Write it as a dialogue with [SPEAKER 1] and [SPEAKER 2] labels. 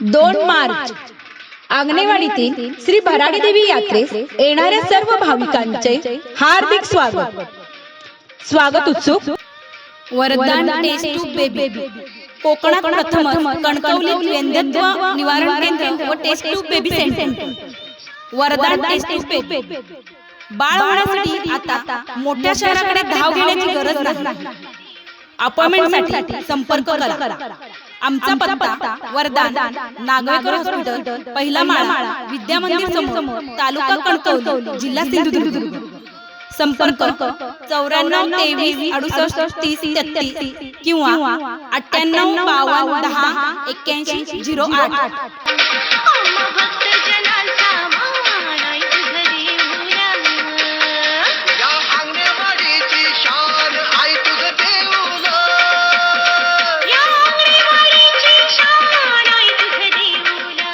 [SPEAKER 1] दोन मार्च. आंगणेवाडीतील श्री भराडी देवी यात्रेस येणाऱ्या सर्व भाविकांचे हार्दिक स्वागत. स्वागत उत्सुक.
[SPEAKER 2] वरदान टेस्ट बेबी. कोकणात प्रथम कणकवली व्यंगत्व निवारण केंद्र व test to baby centre. Vardan test to baby. बाळ होण्यासाठी आता मोठ्या शहराकडे धाव घेण्याची गरज नाही. अपॉइंटमेंटसाठी संपर्क करा. आमचा पत्ता वरदान नागवेकर हॉस्पिटल पहिला माळा विद्या मंदिर समोर तालुका कणकवली जिल्हा सिंधुदुर्ग. संपर्क चौऱ्याण्णव तेवीस अडुसष्ट तीस तेहतीस किंवा अठ्ठ्याण्णव बावन्न दहा एक्क्याऐंशी झिरो आठ.